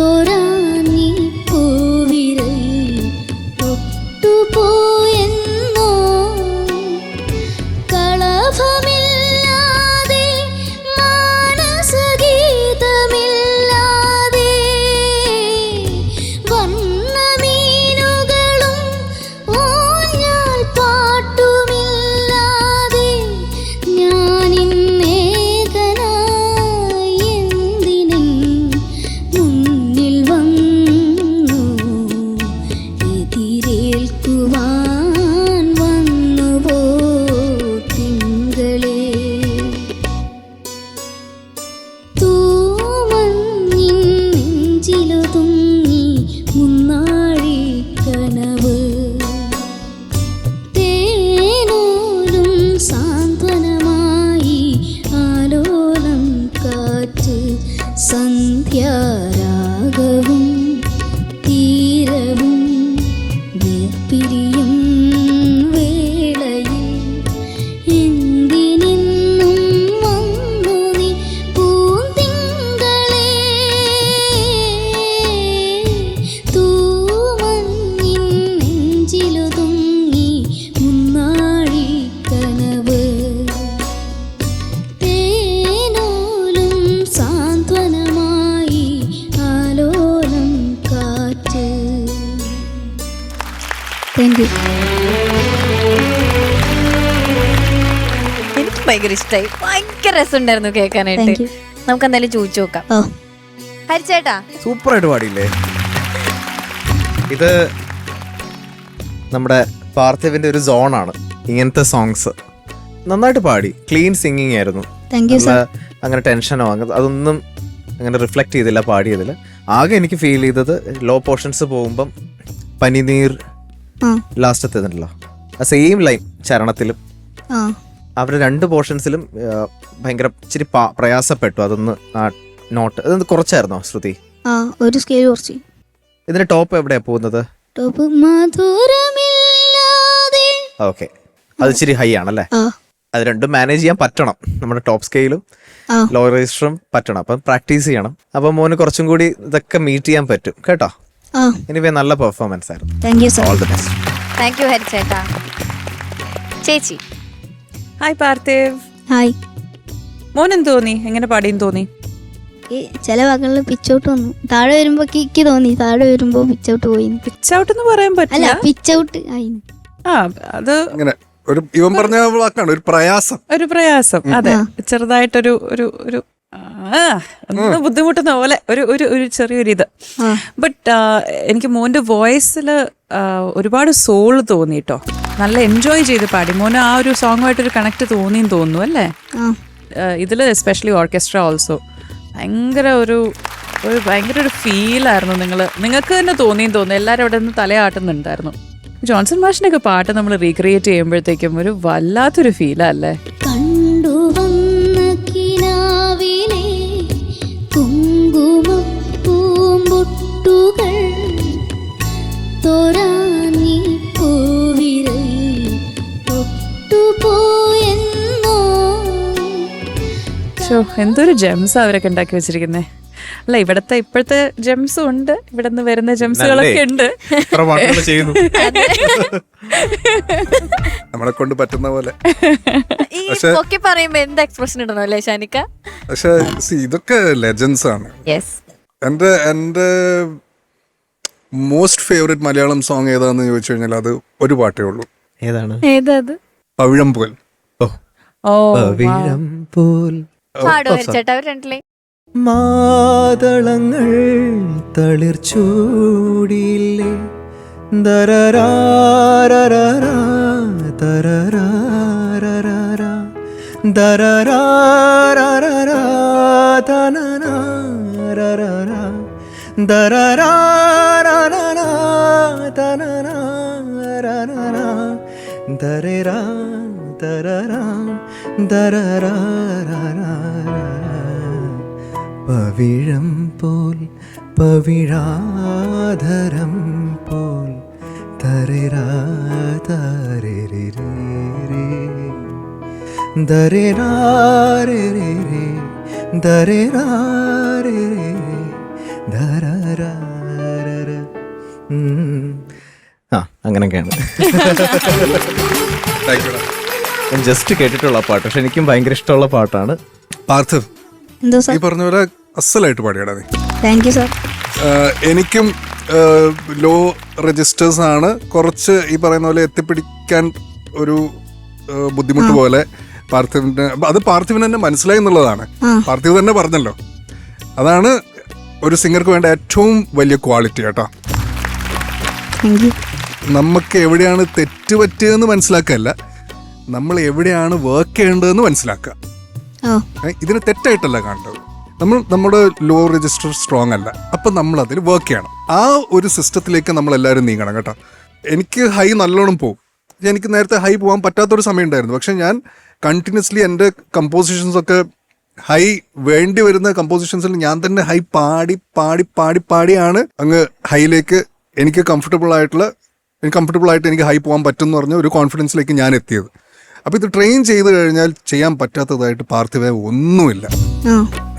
doğru Raghav ഭയങ്കര ഇഷ്ടമായി ഭയങ്കര രസമുണ്ടായിരുന്നു കേൾക്കാനായിട്ട്. Thank you. നമുക്ക് എന്തായാലും ചോദിച്ചു നോക്കാം. ഓ ഹരിച്ചേട്ടാ. സൂപ്പറായിട്ട് പാടിയില്ലേ? ഇത് നമ്മുടെ പാർത്ഥിവിന്റെ ഒരു സോണാണ്. ഇങ്ങനത്തെ സോങ്സ് നന്നായിട്ട് പാടി. ക്ലീൻ സിംഗിങ് ആയിരുന്നു. താങ്ക് യു നമ്മൾ സർ അങ്ങനെ ടെൻഷനോ അങ്ങനെ അതൊന്നും അങ്ങനെ റിഫ്ലക്ട് ചെയ്തില്ല പാടിയതിൽ ആകെ എനിക്ക് ഫീൽ ചെയ്തത് ലോ പോർഷൻസ് പോകുമ്പം പനിനീർ ലാസ്റ്റത്തെ ആ സെയിം ലൈൻ ചരണത്തിലും. ആ. അവർ രണ്ട് പോർഷൻസിലും ഭയങ്കര ഇച്ചിരി പ്രയാസപ്പെട്ടു. അതൊന്ന് ആ നോട്ട് അതൊന്ന് കുറച്ചായിരുന്നോ ശ്രുതി? ആ ഒരു സ്കെയിൽ കുറച്ച്. ഇതിന്റെ ടോപ്പ് എവിടെയാ പോകുന്നത്? ടോപ്പ് മധുരമില്ലാതെ. ഓക്കെ. അത് ഇച്ചിരി ഹൈ ആണല്ലേ? ആ. അത് രണ്ടും മാനേജ് ചെയ്യാൻ പറ്റണം. നമ്മുടെ ടോപ്പ് സ്കെയിലും ലോ രജിസ്റ്ററും പറ്റണം. അപ്പം പ്രാക്ടീസ് ചെയ്യണം. അപ്പം മോന് കുറച്ചും കൂടി ഇതൊക്കെ മീറ്റ് ചെയ്യാൻ പറ്റും. കേട്ടോ? ആ. എനിവേ നല്ല പെർഫോമൻസ് ആയിരുന്നു thank you sir all the best thank you ഹരിച്ചേട്ടാ. ചേച്ചി ഹായ് പാർത്ഥേവ് ഹായ് മോൻ എന്ത് തോന്നി? എങ്ങനെ പാടിയെന്ന് തോന്നി? ചില വാക്കുകളിൽ പിച്ചൗട്ട് വന്നു. താഴെ വരുമ്പോ കിക്ക് തോന്നി. താഴെ വരുമ്പോ പിച്ചൗട്ട് പോയി. പിച്ച് ഔട്ട് എന്ന് പറയാൻ അല്ല പറ്റില്ല പിച്ചൗട്ട് ആയി. ആ അത് ഒരു ഇവൻ പറഞ്ഞ വാക്കാണ് ഒരു പ്രയാസം. ഒരു പ്രയാസം. അതെ. ചെറുതായിട്ടൊരു ഒരു ഒരു ആ, ഒന്ന് ബുദ്ധിമുട്ടുന്ന പോലെ ഒരു ഒരു ഒരു ചെറിയൊരു ഇത് ബട്ട് എനിക്ക് മോന്റെ വോയിസിൽ ഒരുപാട് സോൾ തോന്നി കേട്ടോ നല്ല എൻജോയ് ചെയ്ത് പാടി. മോന് ആ ഒരു സോങ്ങുമായിട്ടൊരു കണക്ട് തോന്നിയെന്ന് തോന്നുന്നു അല്ലേ? ഇതിൽ ഇതിൽ എസ്പെഷ്യലി ഓർക്കസ്ട്ര ഓൾസോ ഭയങ്കര ഒരു ഒരു ഭയങ്കര ഒരു ഫീലായിരുന്നു നിങ്ങൾ നിങ്ങൾക്ക് തന്നെ തോന്നിയും തോന്നുന്നു. എല്ലാവരും അവിടെ നിന്ന് തലയാട്ടുന്നുണ്ടായിരുന്നു. ജോൺസൺ മാഷിനൊക്കെ പാട്ട് നമ്മൾ റീക്രിയേറ്റ് ചെയ്യുമ്പോഴത്തേക്കും ഒരു വല്ലാത്തൊരു ഫീലല്ലേ അല്ലേ? കണ്ടു വന്ന കിനാവിലെ കുങ്കുമപ്പൂമ്പൊട്ടുകൾ തൊരാഞ്ഞി ഷോ എന്തൊരു ജെംസ് അവരൊക്കെ ഉണ്ടാക്കി വെച്ചിരിക്കുന്നേ. അല്ല ഇവിടത്തെ ഇപ്പോഴത്തെ ജെംസും ഉണ്ട്. ഇവിടെ നിന്ന് വരുന്ന ജെംസുകളൊക്കെ ഉണ്ട്. ചെയ്യുന്നു. നമ്മളെ കൊണ്ട് പറ്റുന്ന പോലെ. ഈ പക്ഷേ- പറയുമ്പോ എന്ത് എക്സ്പ്രഷൻ ഇടണോ അല്ലേ ഷാനിക്ക? പക്ഷെ see, ഇതൊക്കെ ലെജൻസ് ആണ്. യെസ് എന്റെ എന്റെ മോസ്റ്റ് ഫേവറേറ്റ് മലയാളം സോങ് ഏതാന്ന് ചോദിച്ചു കഴിഞ്ഞാൽ അത് ഒരു പാട്ടേ ഉള്ളൂ. ഏതാണ്? ഏതാ പവിഴം പോൽ ഓ. ഓ പവിഴം പോൽ രണ്ടിലേ? മാതളങ്ങൾ തളിർ ചൂടിയില്ലേ? പവിഴം പോൽ പവിഴാധരം പോൽ ആ അങ്ങനെയൊക്കെയാണ് താങ്ക് ടാ. ഞാൻ ജസ്റ്റ് കേട്ടിട്ടുള്ള പാട്ട്. പക്ഷെ എനിക്കും ഭയങ്കര ഇഷ്ടമുള്ള പാട്ടാണ്. പാർത്ഥ് എന്തോ ഈ സാർ? പറഞ്ഞ പോലെ അസലായിട്ട് പാടിയടാ നീ. താങ്ക് യു സാർ ആഹ് എനിക്കും ലോ രജിസ്റ്റേഴ്സ് ആണ് കുറച്ച് ഈ പറയുന്ന പോലെ എത്തിപ്പിടിക്കാൻ ഒരു ആഹ് ബുദ്ധിമുട്ട് പോലെ പാർത്ഥിവിന്റെ അത് പാർത്ഥിവിന് തന്നെ മനസ്സിലായി എന്നുള്ളതാണ്. പാർത്ഥിവ് തന്നെ പറഞ്ഞല്ലോ. അതാണ് ഒരു സിംഗർക്ക് വേണ്ട ഏറ്റവും വലിയ ക്വാളിറ്റി കേട്ടോ. താങ്ക് യു നമുക്ക് എവിടെയാണ് തെറ്റ് പറ്റിയതെന്ന് മനസ്സിലാക്കല്ല. നമ്മൾ എവിടെയാണ് വർക്ക് ചെയ്യേണ്ടതെന്ന് മനസ്സിലാക്കുക. ഇതിന് തെറ്റായിട്ടല്ല കാണേണ്ടത്. നമ്മൾ നമ്മുടെ ലോ രജിസ്റ്റർ സ്ട്രോങ് അല്ല. അപ്പം നമ്മൾ അതിൽ വർക്ക് ചെയ്യണം. ആ ഒരു സിസ്റ്റത്തിലേക്ക് നമ്മൾ എല്ലാവരും നീങ്ങണം കേട്ടോ. എനിക്ക് ഹൈ നല്ലോണം പോകും എനിക്ക് നേരത്തെ ഹൈ പോകാൻ പറ്റാത്തൊരു സമയം ഉണ്ടായിരുന്നു പക്ഷെ ഞാൻ കണ്ടിന്യൂസ്ലി എന്റെ കമ്പോസിഷൻസ് ഒക്കെ ഹൈ വേണ്ടി വരുന്ന കമ്പോസിഷൻസിൽ ഞാൻ തന്നെ ഹൈ പാടി പാടി പാടി പാടിയാണ് അങ്ങ് ഹൈയിലേക്ക് എനിക്ക് കംഫർട്ടബിൾ ആയിട്ടുള്ള എനിക്ക് കംഫർട്ടബിൾ ആയിട്ട് എനിക്ക് ഹൈ പോകാൻ പറ്റും എന്ന് പറഞ്ഞ ഒരു കോൺഫിഡൻസിലേക്ക് ഞാൻ എത്തിയത്. അപ്പോൾ ഇത് ട്രെയിൻ ചെയ്ത് കഴിഞ്ഞാൽ ചെയ്യാൻ പറ്റാത്തതായിട്ട് പാർത്ഥിവ ഒന്നുമില്ല. ആ.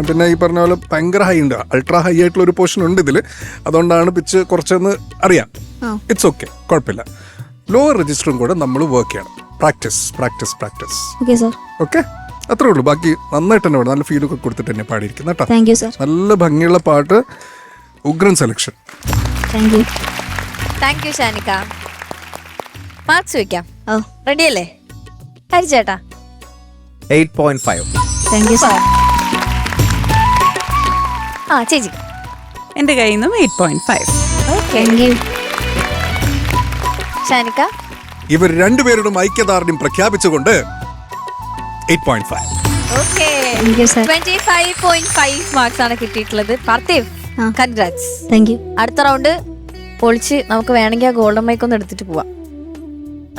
പിന്നെ ഈ പറഞ്ഞ പോലെ ഭയങ്കര ഹൈ ഉണ്ട്. അൾട്രാ ഹൈ ആയിട്ടുള്ള ഒരു പോർഷൻ ഉണ്ട് ഇതിൽ അതുകൊണ്ടാണ് പിച്ച് കുറച്ചൊന്ന് അറിയാം. ഇറ്റ്സ് ഓക്കെ കുഴപ്പമില്ല. ലോവർ രജിസ്റ്ററും കൂടെ നമ്മൾ വർക്ക് ചെയ്യണം. Practice practice practice okay sir okay അത്രേ ഉള്ളൂ. ബാക്കി നന്നായിട്ട് തന്നെ പാടും. നല്ല ഫീലൊക്കെ കൊടുത്തിട്ട് തന്നെ പാടിയിരിക്കുന്നത് കേട്ടോ. താങ്ക് യു സാർ നല്ല ഭംഗിയുള്ള പാട്ട്. ഉഗ്രൻ selection thank you thank you Shanikka. Marks വെക്കാം ഓ റെഡി അല്ലേ? ഹരിച്ചേട്ടാ eight point five. Thank you sir ആ ചേച്ചി. എന്റെ കയ്യിൽ നിന്നും eight point five. Thank you Shanikka. ഇവർ രണ്ടുപേരുടെ ഐക്യദാർഢ്യം പ്രഖ്യാപിച്ചുകൊണ്ട് eight point five. Okay thank you sir twenty five point five marks ആണ് കിട്ടിയിട്ടുള്ളത്. പാർത്ഥിവ് ആ. കൺഗ്രാറ്റ്സ് താങ്ക് യു അടുത്ത റൗണ്ട് പൊളിച്ച് നമുക്ക് വേണമെങ്കിൽ ആ ഗോൾഡൻ മൈക്ക് ഒന്ന് എടുത്തിട്ട് പോവാം.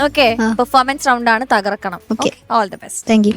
ഓക്കെ പെർഫോമൻസ് റൗണ്ട് ആണ് തകർക്കണം. All the best thank you